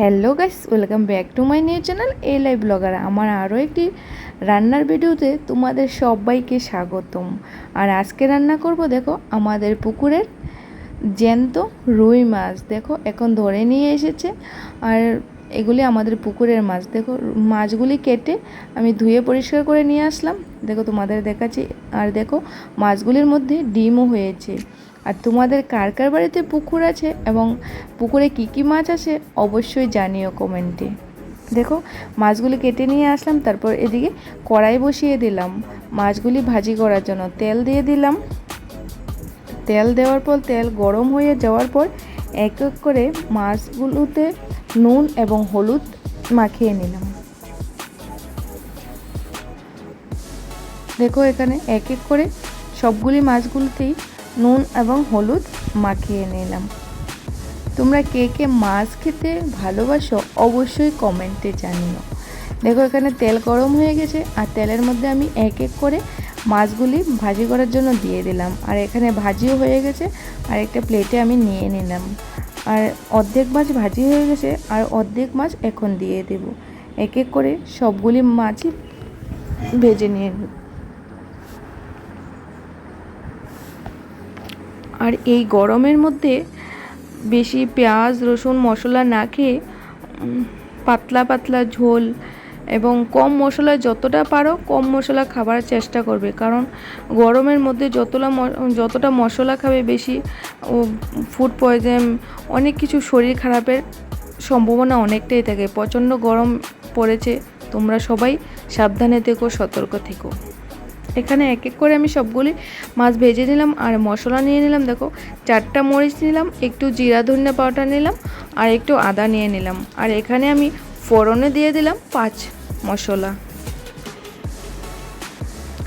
Hello guys, welcome back to my new channel a live blogger. আমার আরও একটি রান্নার ভিডিওতে তোমাদের সবাইকে স্বাগতম। আর আজকে রান্না করব, দেখো, আমাদের পুকুরের জ্যান্ত রুই মাছ। দেখো, এখন ধরে নিয়ে এসেছে। আর এগুলি আমাদের পুকুরের মাছ। দেখো, মাছগুলি কেটে আমি ধুয়ে পরিষ্কার করে নিয়ে আসলাম। দেখো, তোমাদের দেখাচ্ছি। আর দেখো, মাছগুলির মধ্যে ডিমও হয়েছে। আর তোমাদের কার কার বাড়িতে পুকুর আছে এবং পুকুরে কী কী মাছ আছে অবশ্যই জানিও কমেন্টে। দেখো, মাছগুলি কেটে নিয়ে আসলাম, তারপর এদিকে কড়াই বসিয়ে দিলাম। মাছগুলি ভাজি করার জন্য তেল দিয়ে দিলাম। তেল দেওয়ার পর, তেল গরম হয়ে যাওয়ার পর এক এক করে মাছগুলোতে নুন এবং হলুদ মাখিয়ে নিলাম। দেখো এখানে এক এক করে সবগুলি মাছগুলোতেই নুন এবং হলুদ মাখিয়ে নিলাম। তোমরা কে কে মাছ খেতে ভালোবাসো অবশ্যই কমেন্টে জানিও। দেখো এখানে তেল গরম হয়ে গেছে আর তেলের মধ্যে আমি এক এক করে মাছগুলি ভাজি করার জন্য দিয়ে দিলাম। আর এখানে ভাজিও হয়ে গেছে আর একটা প্লেটে আমি নিয়ে নিলাম। আর অর্ধেক মাছ ভাজি হয়ে গেছে আর অর্ধেক মাছ এখন দিয়ে দেব। এক এক করে সবগুলি মাছই ভেজে নিয়ে আর এই গরমের মধ্যে বেশি পেঁয়াজ, রসুন, মশলা না খেয়ে পাতলা পাতলা ঝোল এবং কম মশলা যতটা পারো, কম মশলা খাবার চেষ্টা করবে। কারণ গরমের মধ্যে যতটা যতটা মশলা খাবে বেশি, ও ফুড পয়জন অনেক কিছু শরীর খারাপের সম্ভাবনা অনেকটাই থাকে। প্রচণ্ড গরম পড়েছে, তোমরা সবাই সাবধানে থেকো, সতর্ক থেকো। এখানে এক এক করে আমি সবগুলি মাছ ভেজে নিলাম, আর মশলা নিয়ে নিলাম, দেখো, চারটা মরিচ নিলাম, একটু জিরা ধনিয়া পাউডার নিলাম, আর একটু আদা নিয়ে নিলাম। আর এখানে আমি ফোড়নে দিয়ে দিলাম পাঁচ মশলা।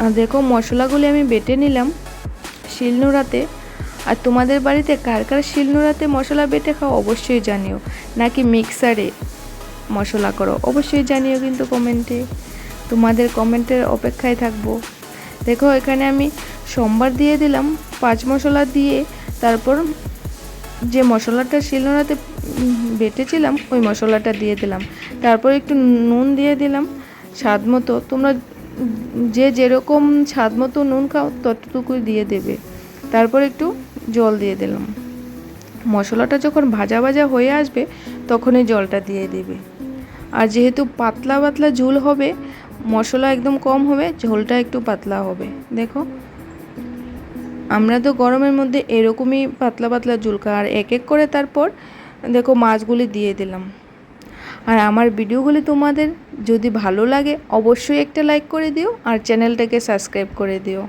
আর দেখো, মশলাগুলি আমি বেটে নিলাম শিলনোড়াতে। আর তোমাদের বাড়িতে কার কার শিলনোড়াতে মশলা বেটে খাও অবশ্যই জানিও। নাকি মিক্সারে মশলা করো অবশ্যই জানিও কিন্তু কমেন্টে। তোমাদের কমেন্টের অপেক্ষায় থাকব। দেখো, এখানে আমি সোমবার দিয়ে দিলাম পাঁচ মশলা দিয়ে তারপর যে মশলাটা শিলনোড়াতে বেটেছিলাম, ওই মশলাটা দিয়ে দিলাম। তারপর একটু নুন দিয়ে দিলাম, স্বাদ মতো। তোমরা যে যেরকম স্বাদ মতো নুন খাও, ততটুকুই দিয়ে দেবে। তারপর একটু জল দিয়ে দিলাম। মশলাটা যখন ভাজা ভাজা হয়ে আসবে তখনই জলটা দিয়ে দেবে। আর যেহেতু পাতলা পাতলা ঝুল হবে, মশলা একদম কম হবে, ঝোলটা একটু পাতলা হবে। দেখো, আমরা তো গরমের মধ্যে এরকমই পাতলা পাতলা ঝুলকা আর এক এক করে তারপর দেখো মাছগুলি দিয়ে দিলাম। আর আমার ভিডিওগুলি তোমাদের যদি ভালো লাগে, অবশ্যই একটা লাইক করে দিও আর চ্যানেলটাকে সাবস্ক্রাইব করে দিও।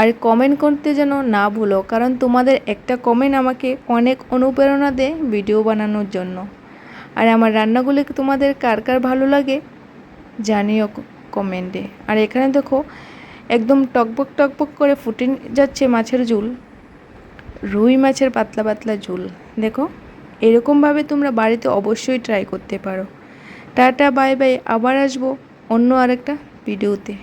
আর কমেন্ট করতে যেন না ভুলো, কারণ তোমাদের একটা কমেন্ট আমাকে অনেক অনুপ্রেরণা দেয় ভিডিও বানানোর জন্য। আর আমার রান্নাগুলি তোমাদের কার কার ভালো লাগে জানিও কমেন্টে আর এখানে দেখো, একদম টকবক টকবক করে ফুটে যাচ্ছে মাছের ঝুল। রুই মাছের পাতলা পাতলা ঝোল। দেখো, এরকমভাবে তোমরা বাড়িতে অবশ্যই ট্রাই করতে পারো। টাটা বাই বাই আবার আসব অন্য আরেকটা ভিডিওতে